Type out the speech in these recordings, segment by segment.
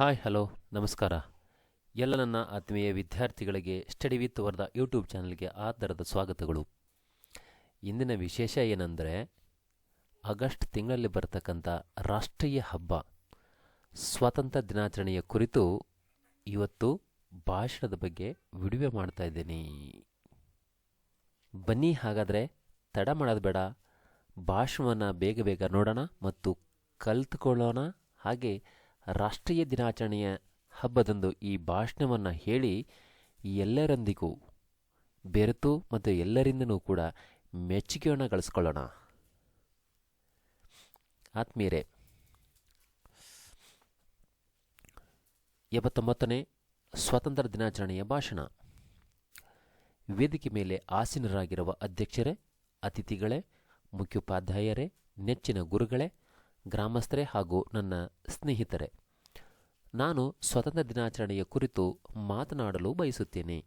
Hi, hello, ನಮಸ್ಕಾರ. ಎಲ್ಲ ನನ್ನ ಆತ್ಮೀಯ ವಿದ್ಯಾರ್ಥಿಗಳಿಗೆ ಸ್ಟಡಿ ವಿತ್ ವರ್ದ ಯೂಟ್ಯೂಬ್ ಚಾನಲ್ಗೆ ಆಧಾರದ ಸ್ವಾಗತಗಳು. ಇಂದಿನ ವಿಶೇಷ ಏನಂದರೆ, ಆಗಸ್ಟ್ ತಿಂಗಳಲ್ಲಿ ಬರತಕ್ಕಂಥ ರಾಷ್ಟ್ರೀಯ ಹಬ್ಬ, ಸ್ವಾತಂತ್ರ್ಯ ದಿನಾಚರಣೆಯ ಕುರಿತು ಇವತ್ತು ಭಾಷಣದ ಬಗ್ಗೆ ವಿಡಿಯೋ ಮಾಡ್ತಾ ಇದ್ದೀನಿ. ಬನ್ನಿ, ಹಾಗಾದರೆ ತಡ ಮಾಡೋದು ಬೇಡ. ಭಾಷಣವನ್ನು ಬೇಗ ಬೇಗ ನೋಡೋಣ ಮತ್ತು ಕಲ್ತ್ಕೊಳ್ಳೋಣ. ಹಾಗೆ ರಾಷ್ಟ್ರೀಯ ದಿನಾಚರಣೆಯ ಹಬ್ಬದಂದು ಈ ಭಾಷಣವನ್ನು ಹೇಳಿ ಎಲ್ಲರೊಂದಿಗೂ ಬೆರೆತು ಮತ್ತು ಎಲ್ಲರಿಂದನೂ ಕೂಡ ಮೆಚ್ಚುಗೆಯನ್ನು ಗಳಿಸ್ಕೊಳ್ಳೋಣ. ಆತ್ಮೀಯರೇ, ಎಪ್ಪತ್ತೊಂಬತ್ತನೇ ಸ್ವಾತಂತ್ರ್ಯ ದಿನಾಚರಣೆಯ ಭಾಷಣ. ವೇದಿಕೆ ಮೇಲೆ ಆಸೀನರಾಗಿರುವ ಅಧ್ಯಕ್ಷರೇ, ಅತಿಥಿಗಳೇ, ಮುಖ್ಯೋಪಾಧ್ಯಾಯರೇ, ನೆಚ್ಚಿನ ಗುರುಗಳೇ ಗ್ರಾಮಸ್ಥರೇ ಹಾಗೂ ನನ್ನ ಸ್ನೇಹಿತರೆ, ನಾನು ಸ್ವತಂತ್ರ ದಿನಾಚರಣೆಯ ಕುರಿತು ಮಾತನಾಡಲು ಬಯಸುತ್ತೇನೆ.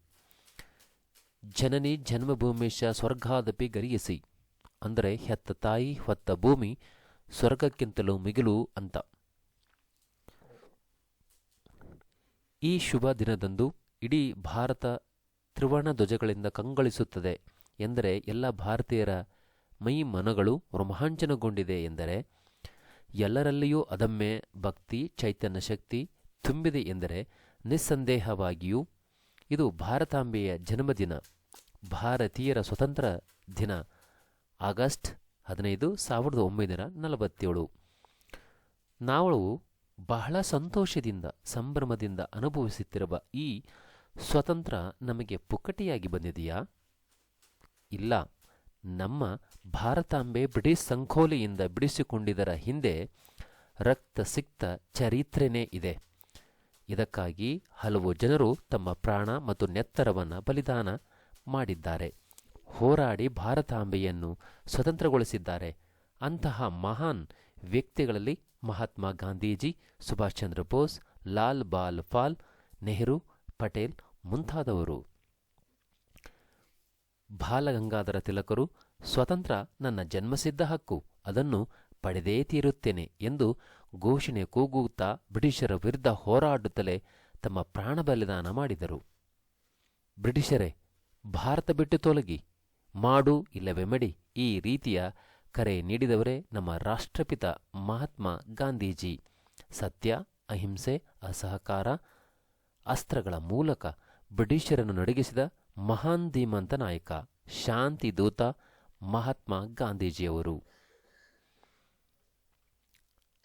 ಜನನಿ ಜನ್ಮಭೂಮಿಶ ಸ್ವರ್ಗಾದಪಿ ಗರಿಯಸಿ, ಅಂದರೆ ಹೆತ್ತ ತಾಯಿ ಹೊತ್ತ ಭೂಮಿ ಸ್ವರ್ಗಕ್ಕಿಂತಲೂ ಮಿಗಿಲು ಅಂತ. ಈ ಶುಭ ದಿನದಂದು ಇಡೀ ಭಾರತ ತ್ರಿವರ್ಣ ಧ್ವಜಗಳಿಂದ ಕಂಗೊಳಿಸುತ್ತದೆ ಎಂದರೆ ಎಲ್ಲ ಭಾರತೀಯರ ಮೈ ಮನಗಳು ರೋಮಾಂಚನಗೊಂಡಿದೆ ಎಂದರೆ ಎಲ್ಲರಲ್ಲಿಯೂ ಅದಮ್ಯ ಭಕ್ತಿ, ಚೈತನ್ಯ ಶಕ್ತಿ ತುಂಬಿದೆ ಎಂದರೆ ನಿಸ್ಸಂದೇಹವಾಗಿಯೂ ಇದು ಭಾರತಾಂಬೆಯ ಜನ್ಮದಿನ, ಭಾರತೀಯರ ಸ್ವತಂತ್ರ ದಿನ, ಆಗಸ್ಟ್ ಹದಿನೈದು ಸಾವಿರದ ಒಂಬೈನೂರ ನಲವತ್ತೇಳು. ನಾವು ಬಹಳ ಸಂತೋಷದಿಂದ, ಸಂಭ್ರಮದಿಂದ ಅನುಭವಿಸುತ್ತಿರುವ ಈ ಸ್ವತಂತ್ರ ನಮಗೆ ಪುಕ್ಕಟಿಯಾಗಿ ಬಂದಿದೆಯಾ? ಇಲ್ಲ. ನಮ್ಮ ಭಾರತಾಂಬೆ ಬ್ರಿಟಿಷ್ ಸಂಕೋಲೆಯಿಂದ ಬಿಡಿಸಿಕೊಂಡಿದರ ಹಿಂದೆ ರಕ್ತ ಸಿಕ್ತ ಚರಿತ್ರೆನೇ ಇದೆ. ಇದಕ್ಕಾಗಿ ಹಲವು ಜನರು ತಮ್ಮ ಪ್ರಾಣ ಮತ್ತು ನೆತ್ತರವನ್ನು ಬಲಿದಾನ ಮಾಡಿದ್ದಾರೆ. ಹೋರಾಡಿ ಭಾರತಾಂಬೆಯನ್ನು ಸ್ವತಂತ್ರಗೊಳಿಸಿದ್ದಾರೆ. ಅಂತಹ ಮಹಾನ್ ವ್ಯಕ್ತಿಗಳಲ್ಲಿ ಮಹಾತ್ಮ ಗಾಂಧೀಜಿ ಸುಭಾಷ್ ಚಂದ್ರ ಬೋಸ್, ಲಾಲ್ ಬಾಲ್ ಪಾಲ್, ನೆಹರು, ಪಟೇಲ್ ಮುಂತಾದವರು. ಬಾಲಗಂಗಾಧರ ತಿಲಕರು ಸ್ವತಂತ್ರ ನನ್ನ ಜನ್ಮಸಿದ್ಧ ಹಕ್ಕು, ಅದನ್ನು ಪಡೆದೇ ತೀರುತ್ತೇನೆ ಎಂದು ಘೋಷಣೆ ಕೂಗುತ್ತಾ ಬ್ರಿಟಿಷರ ವಿರುದ್ಧ ಹೋರಾಡುತ್ತಲೇ ತಮ್ಮ ಪ್ರಾಣ ಬಲಿದಾನ ಮಾಡಿದರು. ಬ್ರಿಟಿಷರೇ, ಭಾರತ ಬಿಟ್ಟು ತೊಲಗಿ, ಮಾಡು ಇಲ್ಲವೇ ಮಡಿ, ಈ ರೀತಿಯ ಕರೆ ನೀಡಿದವರೇ ನಮ್ಮ ರಾಷ್ಟ್ರಪಿತ ಮಹಾತ್ಮ ಗಾಂಧೀಜಿ. ಸತ್ಯ, ಅಹಿಂಸೆ, ಅಸಹಕಾರ, ಅಸ್ತ್ರಗಳ ಮೂಲಕ ಬ್ರಿಟಿಷರನ್ನು ನಡಗಿಸಿದ ಮಹಾನ್ ಧೀಮಂತ ನಾಯಕ, ಶಾಂತಿ ದೂತ ಮಹಾತ್ಮ ಗಾಂಧೀಜಿಯವರು.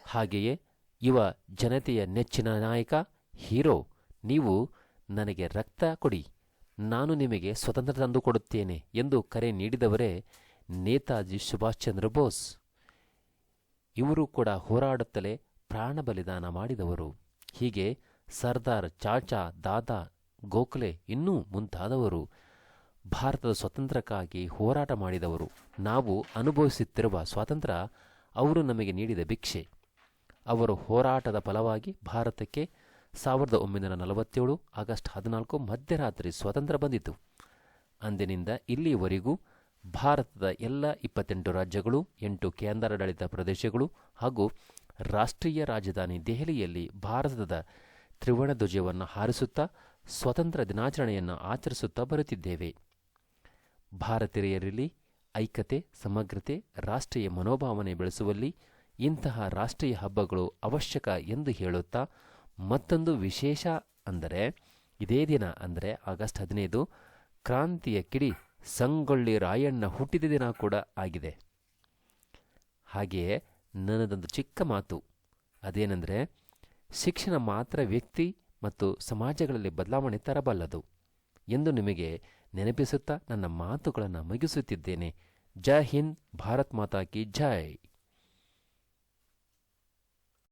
ಹಾಗೆಯೇ ಯುವ ಜನತೆಯ ನೆಚ್ಚಿನ ನಾಯಕ, ಹೀರೋ, ನೀವು ನನಗೆ ರಕ್ತ ಕೊಡಿ, ನಾನು ನಿಮಗೆ ಸ್ವತಂತ್ರ ತಂದು ಕೊಡುತ್ತೇನೆ ಎಂದು ಕರೆ ನೀಡಿದವರೇ ನೇತಾಜಿ ಸುಭಾಷ್ ಚಂದ್ರ ಬೋಸ್. ಇವರು ಕೂಡ ಹೋರಾಡುತ್ತಲೇ ಪ್ರಾಣ ಬಲಿದಾನ ಮಾಡಿದವರು. ಹೀಗೆ ಸರ್ದಾರ್ ಚಾಚಾ ದಾದಾ ಗೋಖಲೆ ಇನ್ನೂ ಮುಂತಾದವರು. ಭಾರತದ ಸ್ವಾತಂತ್ರ್ಯಕ್ಕಾಗಿ ಹೋರಾಟ ಮಾಡಿದವರು. ನಾವು ಅನುಭವಿಸುತ್ತಿರುವ ಸ್ವಾತಂತ್ರ್ಯ ಅವರು ನಮಗೆ ನೀಡಿದ ಭಿಕ್ಷೆ. ಅವರು ಹೋರಾಟದ ಫಲವಾಗಿ ಭಾರತಕ್ಕೆ ಸಾವಿರದ ಒಂಬೈನೂರ ನಲವತ್ತೇಳು ಆಗಸ್ಟ್ ಹದಿನಾಲ್ಕು ಮಧ್ಯರಾತ್ರಿ ಸ್ವಾತಂತ್ರ್ಯ ಬಂದಿತು. ಅಂದಿನಿಂದ ಇಲ್ಲಿಯವರೆಗೂ ಭಾರತದ ಎಲ್ಲ ಇಪ್ಪತ್ತೆಂಟು ರಾಜ್ಯಗಳು, ಎಂಟು ಕೇಂದ್ರಾಡಳಿತ ಪ್ರದೇಶಗಳು ಹಾಗೂ ರಾಷ್ಟ್ರೀಯ ರಾಜಧಾನಿ ದೆಹಲಿಯಲ್ಲಿ ಭಾರತದ ತ್ರಿವರ್ಣ ಧ್ವಜವನ್ನು ಹಾರಿಸುತ್ತಾ ಸ್ವತಂತ್ರ ದಿನಾಚರಣೆಯನ್ನು ಆಚರಿಸುತ್ತಾ ಬರುತ್ತಿದ್ದೇವೆ. ಭಾರತೀಯರಲ್ಲಿ ಐಕ್ಯತೆ, ಸಮಗ್ರತೆ, ರಾಷ್ಟ್ರೀಯ ಮನೋಭಾವನೆ ಬೆಳೆಸುವಲ್ಲಿ ಇಂತಹ ರಾಷ್ಟ್ರೀಯ ಹಬ್ಬಗಳು ಅವಶ್ಯಕ ಎಂದು ಹೇಳುತ್ತಾ ಮತ್ತೊಂದು ವಿಶೇಷ ಅಂದರೆ ಇದೇ ದಿನ ಅಂದರೆ ಆಗಸ್ಟ್ ಹದಿನೈದು ಕ್ರಾಂತಿಯ ಕಿಡಿ ಸಂಗೊಳ್ಳಿ ರಾಯಣ್ಣ ಹುಟ್ಟಿದ ದಿನ ಕೂಡ ಆಗಿದೆ. ಹಾಗೆಯೇ ನನ್ನದೊಂದು ಚಿಕ್ಕ ಮಾತು ಅದೇನೆಂದರೆ ಶಿಕ್ಷಣ ಮಾತ್ರ ವ್ಯಕ್ತಿ ಮತ್ತು ಸಮಾಜಗಳಲ್ಲಿ ಬದಲಾವಣೆ ತರಬಲ್ಲದು. ಎಂದು ನಿಮಗೆ ನೆನಪಿಸುತ್ತಾ ನನ್ನ ಮಾತುಗಳನ್ನು ಮುಗಿಸುತ್ತಿದ್ದೇನೆ. ಜೈ ಹಿಂದ್, ಭಾರತ್ ಮಾತಾ ಕಿ ಜೈ.